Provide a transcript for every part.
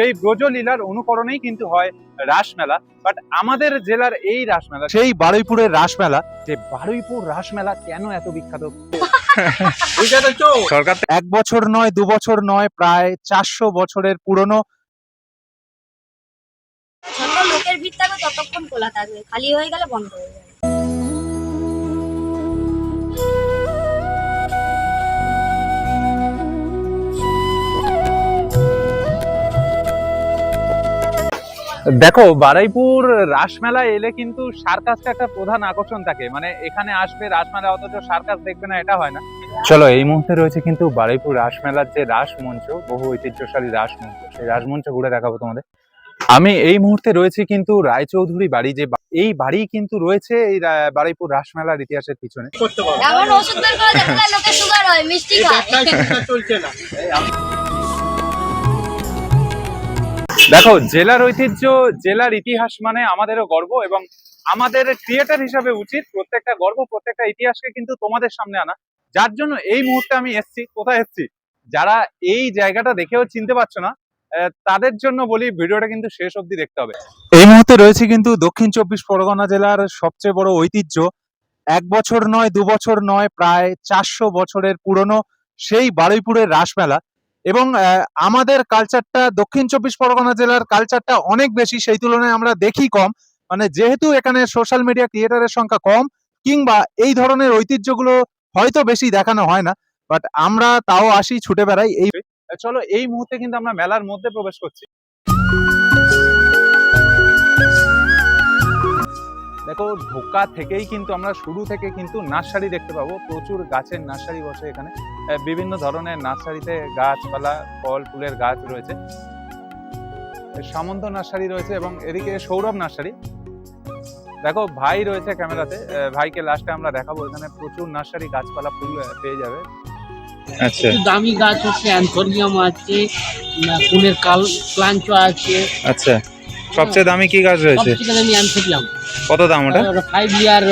সেই ব্রজলীলার অনুকরণেই কিন্তু হয় রাসমেলা বাট আমাদের জেলার এই রাসমেলা সেই বারুইপুরের রাসমেলা। যে বারুইপুর রাসমেলা কেন এত বিখ্যাত? সরকার এক বছর নয় দু বছর নয় প্রায় চারশো বছরের পুরনো। লোকের ভিড় থাকবে ততক্ষণ খোলা থাকবে খালি হয়ে গেলে বন্ধ হয়ে যাবে। দেখো বারাইপুর রাসমেলা এলে কিন্তু সার্কাসটা একটা প্রধান আকর্ষণ থাকে। মানে এখানে আসবে রাসমেলা অথচ সার্কাস দেখবে না এটা হয় না। চলো এই মুহূর্তে রয়েছে কিন্তু বারাইপুর রাসমেলার যে রাসমঞ্চ বহু ঐতিহ্যশালী রাসমঞ্চ সেই রাসমঞ্চ ঘুরে দেখাবো তোমাদের। আমি এই মুহূর্তে রয়েছে কিন্তু রায়চৌধুরী বাড়ি যে এই বাড়ি কিন্তু রয়েছে এই রা- বারুইপুর রাসমেলার ইতিহাসের পিছনে। এমন ওষুধ বের করে দেখলে লোকে সুগার হয় মিষ্টি খায় দেখো জেলার ঐতিহ্য জেলার ইতিহাস মানে আমাদেরও গর্ব এবং আমাদের ক্রিয়েটার হিসাবে উচিত প্রত্যেকটা গর্ব প্রত্যেকটা ইতিহাসকে কিন্তু তোমাদের সামনে আনা। যার জন্য এই মুহূর্তে আমি এসছি। কোথায় এসছি? যারা এই জায়গাটা দেখেও চিনতে পারছ না তাদের জন্য বলি ভিডিওটা কিন্তু শেষ অবধি দেখতে হবে। এই মুহূর্তে রয়েছে কিন্তু দক্ষিণ চব্বিশ পরগনা জেলার সবচেয়ে বড় ঐতিহ্য। এক বছর নয় দু বছর নয় প্রায় চারশো বছরের পুরনো সেই বারুইপুরের রাসমেলা। এবং আমাদের কালচারটা দক্ষিণ চব্বিশ পরগনা জেলার কালচারটা অনেক বেশি, সেই তুলনায় আমরা দেখি কম। মানে যেহেতু এখানে সোশ্যাল মিডিয়া ক্রিয়েটারের সংখ্যা কম, কিংবা এই ধরনের ঐতিহ্যগুলো হয়তো বেশি দেখানো হয় না বাট আমরা তাও আসি, ছুটে বেড়াই, এই চলো, এই মুহূর্তে কিন্তু আমরা মেলার মধ্যে প্রবেশ করছি। দেখো, ঢোকা থেকেই কিন্তু আমরা শুরু থেকে কিন্তু নার্সারি দেখতে পাবো। প্রচুর গাছের নার্সারি বসে এখানে। বিভিন্ন ধরনের নার্সারিতে গাছপালা ফল ফুলের গাছ রয়েছে। সামন্ত নার্সারি রয়েছে এবং এদিকে সৌরভ নার্সারি। দেখো ভাই রয়েছে ক্যামেরাতে। ভাইকে লাস্টে আমরা দেখাবো। এখানে প্রচুর নার্সারি গাছপালা ফুল পেয়ে যাবে। আচ্ছা। দামি গাছ আছে অ্যান্থোরিয়াম আছে ফুলের কাল প্লাঞ্চ আছে। আচ্ছা। সবচেয়ে দামি কি গাছ রয়েছে? সবথেকে দামি অ্যান্থোরিয়াম। কত দাম ওটা? ফাইভ ইয়ার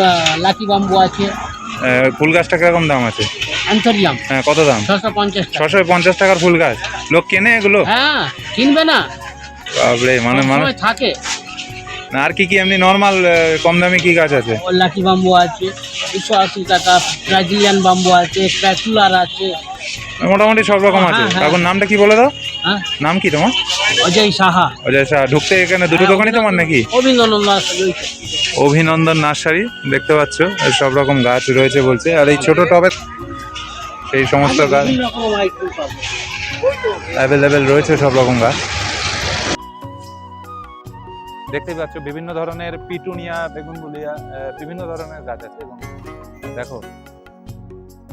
লাকি বাম্বু আছে। আহ, ফুল গাছটা কীরকম দাম আছে? অ্যান্থোরিয়াম হ্যাঁ কত দাম? ছশো পঞ্চাশ ছশো পঞ্চাশ টাকার ফুল গাছ। লোক কেনে এগুলো? হ্যাঁ কিনবে না। বাবরে মানে মানে থাকে। না, আর কি কি এমনি নর্মাল কম দামি কি গাছ আছে? লাকি বাম্বু আছে দুশো আশি টাকা ব্রাজিলিয়ান বাম্বু আছে ক্র্যাচুলার আছে। মোটামুটি সব রকম আছে। হ্যাঁ, হ্যাঁ। এখন নামটা কি বলে দাও? হ্যাঁ? নাম কি তোমার? অজয় সাহা। অজয় সাহা। ঢুকতে এখানে দুটো হ্যাঁ, দোকানই তোমার নাকি? অভিনন্দন অভিনন্দন নার্সারি দেখতে পাচ্ছ সব রকম গাছ রয়েছে বলছে। আর এই ছোট টবে সেই সমস্ত গাছ অ্যাভেলেবেল রয়েছে সব রকম গাছ। দেখতে পাচ্ছ বিভিন্ন ধরনের পিটুনিয়া বেগুনগুলিয়া বিভিন্ন ধরনের গাছ আছে এবং দেখো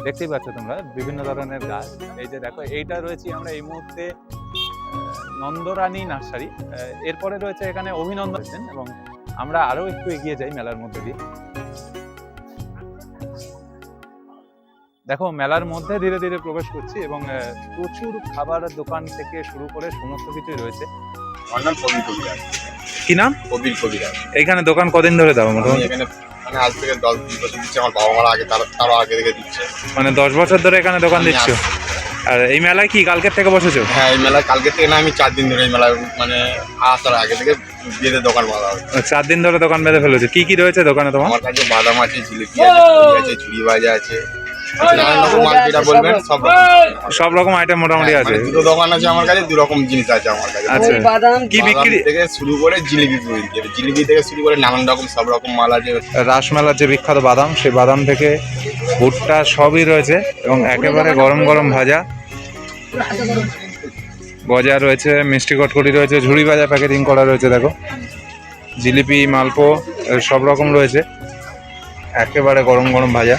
দেখতেই পাচ্ছ তোমরা বিভিন্ন ধরনের গাছ। এই যে দেখো এইটা রয়েছে আমরা এই মুহূর্তে নন্দরানী নার্সারি। এরপরে রয়েছে এখানে অভিনন্দন এবং আমরা আরও একটু এগিয়ে যাই মেলার মধ্যে দিয়ে। দেখো মেলার মধ্যে ধীরে ধীরে প্রবেশ করছি এবং প্রচুর খাবার দোকান থেকে শুরু করে সমস্ত কিছুই রয়েছে। আমার নাম কবির কবিরাজ। কি নাম? কবির কবিরাজ। এইখানে দোকান কদিন ধরে দাও মোটামুটি? এখানে মানে আজ থেকে দশ বছর দিচ্ছে আমার বাবা মারা আগে তার তারও আগে থেকে দিচ্ছে। মানে দশ বছর ধরে এখানে দোকান দিচ্ছ? আর এই মেলায় কি কালকের থেকে বসেছো? হ্যাঁ এই মেলা কালকে থেকে না আমি চার দিন ধরে এই মেলা মানে আসার আগে থেকে বিয়েতে দোকান বাঁধা হচ্ছে। চার দিন ধরে দোকান বেঁধে ফেলেছো। কি কি রয়েছে দোকানে তোমার? আমার কাছে বাদাম আছে জিলিপি আছে আছে ঝুড়ি ভাজা আছে। যেটা বলবেন সব রকম। সব রকম আইটেম মোটামুটি হ্যাঁ, আছে। মানে দুটো দোকান আছে আমার কাছে দু রকম জিনিস আছে আমার কাছে। আচ্ছা। কি বিক্রি? থেকে শুরু করে জিলিপি পর্যন্ত। জিলিপি থেকে শুরু করে নানান রকম সব রকম মাল আছে। রাসমেলার যে বিখ্যাত বাদাম সেই বাদাম থেকে ভুট্টা সবই রয়েছে এবং একেবারে গরম গরম ভাজা। গজা রয়েছে মিষ্টি কটকটি রয়েছে ঝুড়ি ভাজা প্যাকেটিং করা রয়েছে দেখো। জিলিপি মালপো সব রকম রয়েছে। একেবারে গরম গরম ভাজা।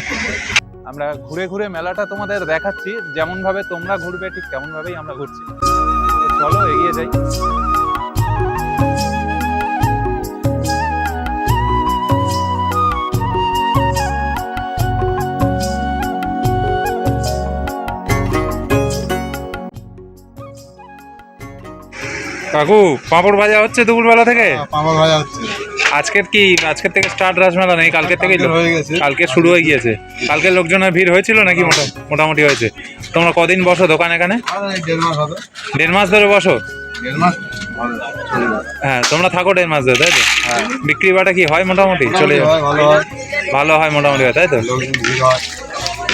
আমরা ঘুরে ঘুরে মেলাটা তোমাদের দেখাচ্ছি। যেমন ভাবে তোমরা ঘুরবে ঠিক তেমন ভাবেই আমরা ঘুরছি। চলো এগিয়ে যাই। কাকু পাঁপড় ভাজা হচ্ছে দুপুরবেলা থেকে? পাঁপড় ভাজা হচ্ছে। আজকের কি আজকের থেকে স্টার্ট রাজমেলা নেই কালকের গেছে। কালকে শুরু হয়ে গিয়েছে? কালকে লোকজনের ভিড় হয়েছিল নাকি মোটা- মোটামুটি হয়েছে? তোমরা কদিন বসো দোকান এখানে? দেড় মাস ধরে বসো। হ্যাঁ তোমরা থাকো দেড় মাস ধরে তাই তো? বিক্রি বাটা কি হয় মোটামুটি? চলে যায় ভালো হয় ভালো হয় মোটামুটি হয় তাই তো?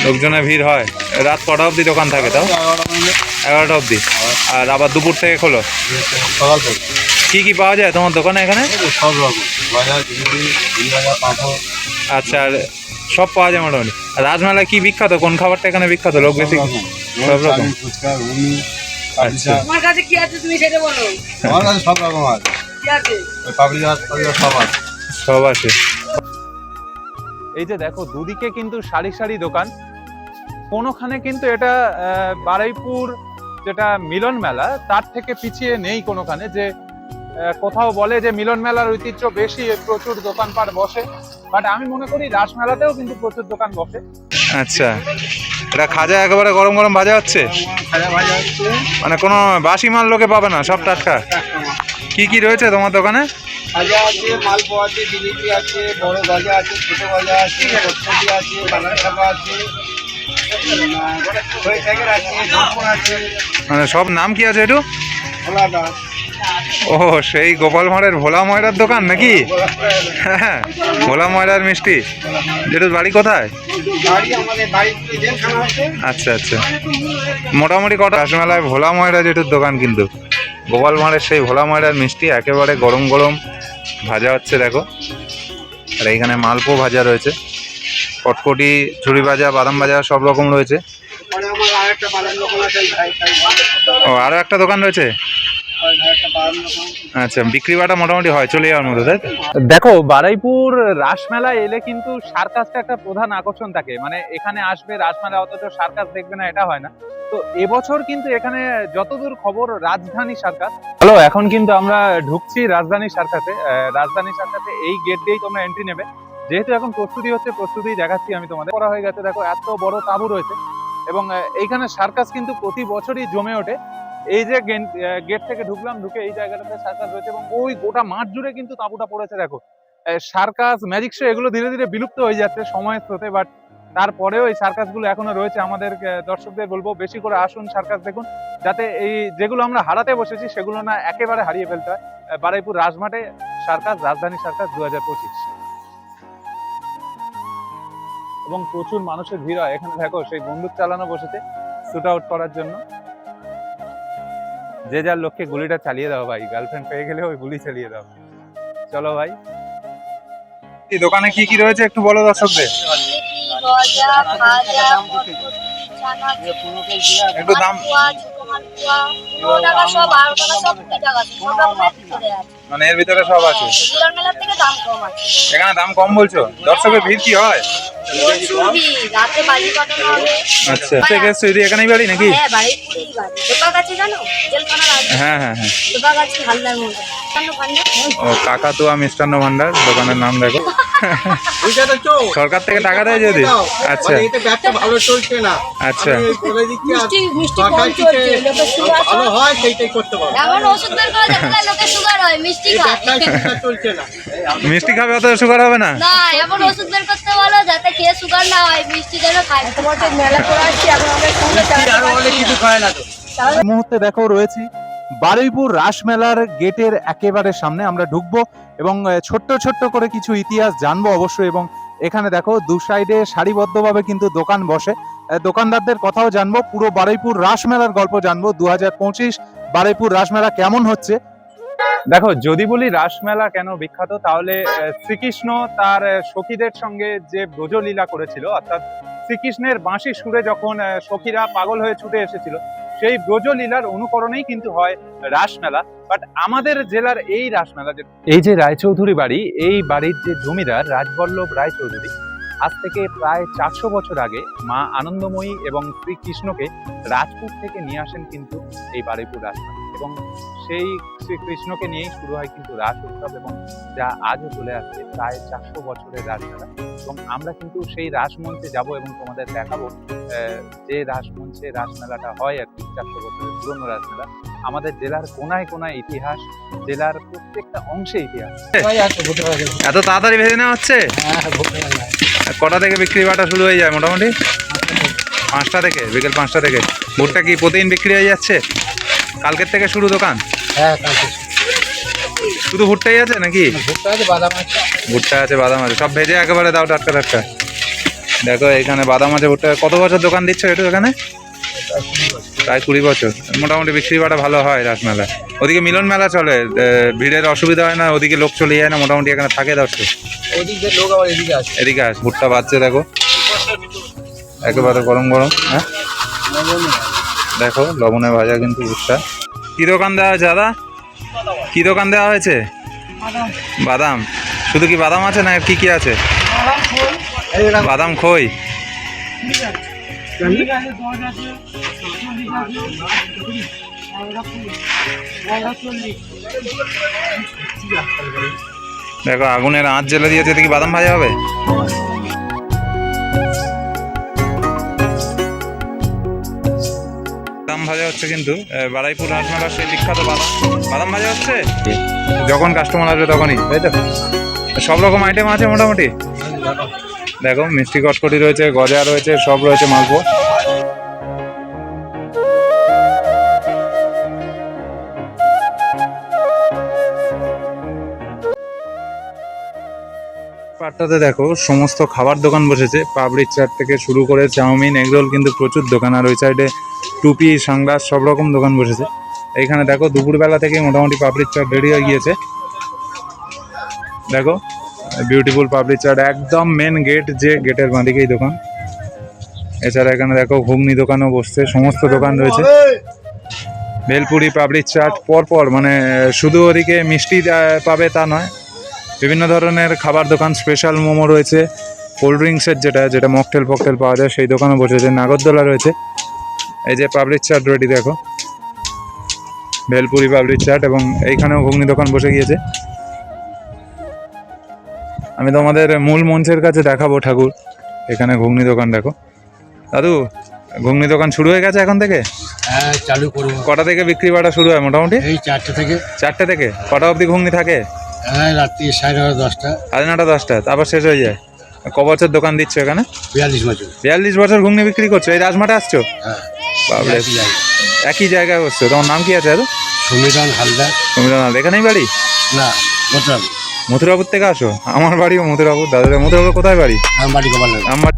লোকজনের ভিড় হয়। রাত কটা অবধি দোকান থাকে তাও? এগারোটা অবধি। আর আবার দুপুর থেকে খোলো? সকাল থেকে কি কি পাওয়া যায় তোমার দোকানে এখানে? সব রকম। আচ্ছা আর সব পাওয়া যায় মোটামুটি। আর রাজমেলায় কি বিখ্যাত? কোন খাবারটা এখানে বিখ্যাত? লোক বেশি সব রকম। আচ্ছা। তোমার কাছে কি আছে তুমি সেটা বলো। আমার কাছে সব রকম আছে। কি আছে? সব আছে। সব আছে। এই যে দেখো দুদিকে কিন্তু সারি সারি দোকান। কোনোখানে কিন্তু এটা বারুইপুর যেটা মিলন মেলা তার থেকে পিছিয়ে নেই কোনোখানে যে কোথাও বলে যে মিলন মেলার ঐতিহ্য বেশি প্রচুর দোকানপাট বসে। বাট আমি মনে করি রাসমেলাতেও কিন্তু প্রচুর দোকান বসে। আচ্ছা। এটা খাজা একেবারে গরম গরম ভাজা হচ্ছে? মানে কোনো বাসি মাল লোকে পাবে না সব টাটকা? কি কি রয়েছে তোমার দোকানে? আছে মালপোয়া আছে জিলিপি আছে বড় আছে ছোট আছে রসপতি মানে সব নাম কি আছে একটু ও, সেই গোপাল ভাঁড়ের ভোলা ময়রার দোকান নাকি? হ্যাঁ ভোলা ময়রার মিষ্টি। যেটুর বাড়ি কোথায়? আচ্ছা আচ্ছা। মোটামুটি কটা রাসমেলায় ভোলা ময়রা যেটুর দোকান কিন্তু। গোপাল ভাঁড়ের সেই ভোলা ময়রার মিষ্টি একেবারে গরম গরম ভাজা হচ্ছে, দেখো। আর এইখানে মালপো ভাজা রয়েছে। কটকটি, ঝুড়ি ভাজা, বাদাম ভাজা সব রকম রয়েছে। ও আরও একটা দোকান রয়েছে? আচ্ছা বিক্রি বাটা মোটামুটি হয়, চলে যাওয়ার মতো, তাই দেখো, বারাইপুর রাসমেলায় এলে কিন্তু সার্কাসটা একটা প্রধান আকর্ষণ থাকে। মানে এখানে আসবে, রাসমেলা অথচ সার্কাস দেখবে না, এটা হয় না। তো এবছর কিন্তু এখানে যতদূর খবর, রাজধানী সার্কাস। হ্যালো, এখন কিন্তু আমরা ঢুকছি রাজধানী সার্কাসে। রাজধানী সার্কাসে এই গেট দিয়েই তোমরা এন্ট্রি নেবে। যেহেতু এখন প্রস্তুতি হচ্ছে, প্রস্তুতি দেখাচ্ছি আমি তোমাদের। করা হয়ে গেছে, দেখো, এত বড় তাঁবু রয়েছে। এবং এইখানে সার্কাস কিন্তু প্রতি বছরই জমে ওঠে। এই যে গেট থেকে ঢুকলাম, ঢুকে এই জায়গাটাতে সার্কাস রয়েছে এবং ওই গোটা মাঠ জুড়ে কিন্তু তাঁবুটা পড়েছে, দেখো। সার্কাস, ম্যাজিক শো এগুলো ধীরে ধীরে বিলুপ্ত হয়ে যাচ্ছে সময়ের স্রোতে বাট তারপরেও এই সার্কাসগুলো এখনও রয়েছে। আমাদের দর্শকদের বলব, বেশি করে আসুন সার্কাস দেখুন, যাতে এই যেগুলো আমরা হারাতে বসেছি, সেগুলো না একেবারে হারিয়ে ফেলতে হয়। বারাইপুর বারুইপুর রাজমাঠে সার্কাস, রাজধানী সার্কাস দু হাজার পঁচিশ। এবং প্রচুর মানুষের ভিড় হয়। এখানে দেখো, সেই বন্দুক চালানো বসেছে, শুট আউট করার জন্য। যে যার লোককে গুলিটা চালিয়ে দাও ভাই গার্লফ্রেন্ড পেয়ে গেলে ওই গুলি চালিয়ে দাও। চলো ভাই। এই দোকানে কি কি রয়েছে একটু বলো দর্শকদের? একটু দাম সব টাকা সব টাকা সব মানে এর ভিতরে সব আছে। মিলন মেলার থেকে দাম কম আছে। এখানে দাম কম বলছো? দর্শকের ভিড় কি হয়? রাতে বাজি কাটানো হবে। আচ্ছা থেকে যদি এখানেই বাড়ি নাকি? হ্যাঁ বাড়ি। জানো? হ্যাঁ হ্যাঁ হ্যাঁ। হালদার ও কাকাতুয়া মিষ্টান্ন ভান্ডার দোকানের নাম দেখো। সরকার থেকে টাকা দেয় যদি। আচ্ছা। মানে এতে ব্যবসা ভালো চলছে না। আচ্ছা। ভালো হয় সেইটাই করতে পারব ওষুধ বের করে দেখলে লোকের সুগার হয় মিষ্টি মিষ্টি খাবে অত সুগার হবে না? না এমন ওষুধ বের করতে বলো যাতে খেয়ে সুগার না হয় মিষ্টি যেন খায়। তোমার তো মেলা করে আসছি এখন আমরা আরও অনেক কিছু খায় না তো। মুহূর্তে দেখো রয়েছি বারুইপুর রাসমেলার গেটের একেবারে সামনে আমরা ঢুকবো এবং ছোট্ট ছোট্ট করে কিছু ইতিহাস জানব অবশ্যই এবং এখানে দেখো দু সাইডে সারিবদ্ধভাবে কিন্তু দোকান বসে। দোকানদারদের কথাও জানব পুরো বারুইপুর রাসমেলার গল্প জানব। দু হাজার পঁচিশ বারুইপুর রাসমেলা কেমন হচ্ছে দেখো, যদি বলি রাসমেলা কেন বিখ্যাত, তাহলে শ্রীকৃষ্ণ তার সখীদের সঙ্গে যে ব্রজলীলা করেছিল, অর্থাৎ শ্রীকৃষ্ণের বাঁশি সুরে যখন সখীরা পাগল হয়ে ছুটে এসেছিল, সেই ব্রজলীলার অনুকরণেই কিন্তু হয় রাসমেলা। বাট আমাদের জেলার এই রাসমেলা যে, এই যে রায়চৌধুরী বাড়ি, এই বাড়ির যে জমিদার রাজবল্লভ রায়চৌধুরী, আজ থেকে প্রায় চারশো বছর আগে মা আনন্দময়ী এবং শ্রীকৃষ্ণকে রাজপুর থেকে নিয়ে আসেন কিন্তু এই বারুইপুর রাসমেলা এবং সেই শ্রীকৃষ্ণকে নিয়েই শুরু হয় কিন্তু রাস উৎসব এবং যা আজও চলে আসছে প্রায় চারশো বছরের রাসমেলা এবং আমরা কিন্তু সেই রাসমঞ্চে যাব এবং তোমাদের দেখাবো যে রাসমঞ্চে রাসমেলাটা হয় আর কি চারশো বছরের পুরনো রাসমেলা আমাদের জেলার কোনায় কোনায় ইতিহাস জেলার প্রত্যেকটা অংশে ইতিহাস। হ্যাঁ, এত তাড়াতাড়ি ভেজে নেওয়া হচ্ছে? কটা থেকে বিক্রি বাটা শুরু হয়ে যায় মোটামুটি? পাঁচটা থেকে বিকেল পাঁচটা থেকে। ভুট্টা কি প্রতিদিন বিক্রি হয়ে যাচ্ছে? কালকের থেকে শুরু দোকান? হ্যাঁ শুধু ভুট্টাই আছে নাকি? ভুট্টা আছে বাদাম আছে। ভুট্টা আছে বাদাম আছে সব ভেজে একেবারে দাও টাটকা টাটকা। দেখো এখানে বাদাম আছে ভুট্টা কত বছর দোকান দিচ্ছ একটু এখানে? প্রায় কুড়ি বছর। মোটামুটি বিক্রি বাটা ভালো হয় রাসমেলা ওদিকে মিলন মেলা চলে ভিড়ের অসুবিধা হয় না ওদিকে লোক চলে যায় না মোটামুটি এখানে থাকে দর্শক। ওদিক লোক আবার এদিকে আছে এদিকে আস ভুট্টা বাজছে দেখো। একেবারে গরম গরম হ্যাঁ? দেখো লবণে ভাজা কিন্তু ভুট্টা কী দোকান দেওয়া হয়েছে, দাদা? কী দোকান দেওয়া হয়েছে? বাদাম। শুধু কি বাদাম আছে না কি কি আছে? বাদাম খই। দেখো, আগুনের আঁচ জ্বেলে দিয়েছে কি বাদাম ভাজা হবে? বাদাম ভাজা হচ্ছে কিন্তু বারাইপুর হাটমেলার সেই বিখ্যাত বাদাম। বাদাম ভাজা হচ্ছে? যখন কাস্টমার আসবে তখনই, তাই তো? সব রকম আইটেম আছে মোটামুটি? দেখো, মিষ্টি কটকটি রয়েছে, গজা রয়েছে, সব রয়েছে মালপো পাটটাতে দেখো, সমস্ত খাবার দোকান বসেছে। পাবড়ির চাট থেকে শুরু করে চাউমিন, এগরোল কিন্তু প্রচুর দোকান। আর ওই সাইডে টুপি সানগ্লাস সব রকম দোকান বসেছে। এইখানে দেখো, দুপুরবেলা থেকে মোটামুটি পাপড়ির চাট রেডি হয়ে গিয়েছে। দেখো বিউটিফুল পাপড়ি চাট একদম মেন গেট যে গেটের বাঁদিকেই দোকান। এছাড়া এখানে দেখো, ঘুগনি দোকানও বসছে, সমস্ত দোকান রয়েছে। ভেলপুরি পাপড়ির চাট পরপর মানে শুধু ওদিকে মিষ্টি পাবে তা নয়। বিভিন্ন ধরনের খাবার দোকান স্পেশাল মোমো রয়েছে। কোল্ড ড্রিঙ্কসের যেটা যেটা মকটেল ফকটেল পাওয়া যায়, সেই দোকানও বসেছে। নাগরদোলা রয়েছে। এই যে পাবলিক চাট রেডি দেখো। ভেলপুরি পাবলিক চাট এবং এইখানেও ঘুগনি দোকান বসে গিয়েছে। আমি তোমাদের মূল মঞ্চের কাছে দেখাবো ঠাকুর। এখানে ঘুগনি দোকান দেখো। দাদু ঘুগনি দোকান শুরু হয়ে গেছে এখন থেকে? হ্যাঁ চালু করব। কটা থেকে বিক্রি বাটা শুরু হয় মোটামুটি? এই চারটে থেকে। চারটে থেকে? কটা অবধি ঘুগনি থাকে? হ্যাঁ রাত্রি সাড়ে নটা দশটা। সাড়ে নটা দশটা। তারপর শেষ হয়ে যায়? ক বছর দোকান দিচ্ছ এখানে? বিয়াল্লিশ বছর। বিয়াল্লিশ বছর ঘুগনি বিক্রি করছ এই রাজমাটা আসছো? হ্যাঁ। বাবরে একই জায়গায়। বসছো তোমার নাম কি আছে দাদু সমীরণ হালদার। রবীন্দ্রনাথ এখানেই বাড়ি? না মথুরাপুর থেকে আসো আমার বাড়িও মথুরাপুর দাদা মথুরাপুর কোথায় বাড়ি? আমার বাড়ি গোপালনগর। আমার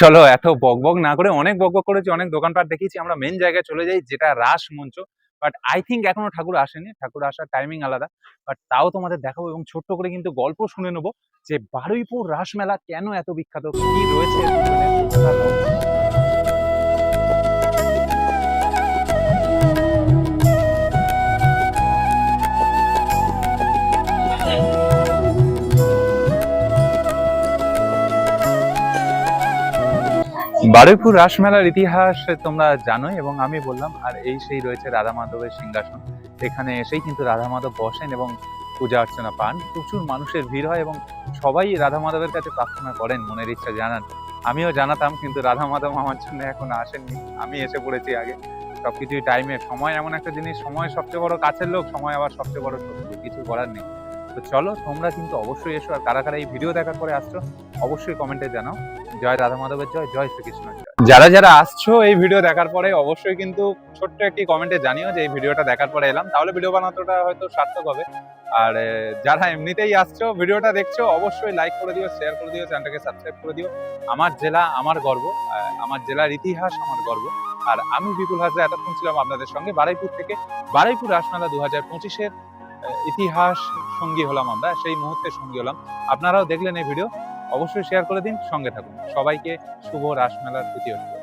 চলো, এত বক বক না করে, অনেক বক বক করেছি, অনেক দোকানপাট দেখিয়েছি, আমরা মেন জায়গায় চলে যাই, যেটা রাস মঞ্চ। বাট আই থিঙ্ক এখনও ঠাকুর আসেনি, ঠাকুর আসার টাইমিং আলাদা। বাট তাও তোমাদের দেখাবো এবং ছোট্ট করে কিন্তু গল্প শুনে নেব যে বারুইপুর রাসমেলা কেন এত বিখ্যাত, কি রয়েছে? বারুইপুর রাসমেলার ইতিহাস তোমরা জানোই এবং আমি বললাম, আর এই সেই রয়েছে রাধা মাধবের সিংহাসন। এখানে এসেই কিন্তু রাধা মাধব বসেন এবং পূজা অর্চনা পান। প্রচুর মানুষের ভিড় হয় এবং সবাই রাধা মাধবের কাছে প্রার্থনা করেন, মনের ইচ্ছা জানান। আমিও জানাতাম, কিন্তু রাধা মাধব আমার জন্য এখন আসেননি। আমি এসে পড়েছি আগে। সবকিছুই টাইমে সময় এমন একটা জিনিস, সময় সবচেয়ে বড় কাছের লোক, সময় আবার সবচেয়ে বড় শত্রু। কিছু করার নেই। তো চলো, তোমরা কিন্তু অবশ্যই এসো আর কারা কারা এই ভিডিও দেখার পরে আসছো, অবশ্যই কমেন্টে জানাও। জয় রাধা মাধবের জয় জয় শ্রীকৃষ্ণ যারা যারা আসছো এই ভিডিও দেখার পরে, অবশ্যই কিন্তু ছোট্ট একটি কমেন্টে জানিও যে এই ভিডিওটা দেখার পরে এলাম। তাহলে ভিডিও বানানোটা হয়তো সার্থক হবে। আর যারা এমনিতেই আসছো ভিডিওটা দেখছ, অবশ্যই লাইক করে দিও শেয়ার করে দিও চ্যানেলটাকে সাবস্ক্রাইব করে দিও। আমার জেলা আমার গর্ব আমার জেলার ইতিহাস আমার গর্ব। আর আমি বিপুল হাজরা এতক্ষণ ছিলাম আপনাদের সঙ্গে বারাইপুর থেকে। বারাইপুর রাসমেলা দু হাজার পঁচিশের ইতিহাস সঙ্গী হলাম আমরা, সেই মুহূর্তে সঙ্গী হলাম। আপনারাও দেখলেন এই ভিডিও, অবশ্যই শেয়ার করে দিন, সঙ্গে থাকুন। সবাইকে শুভ রাসমেলার অনুরোধ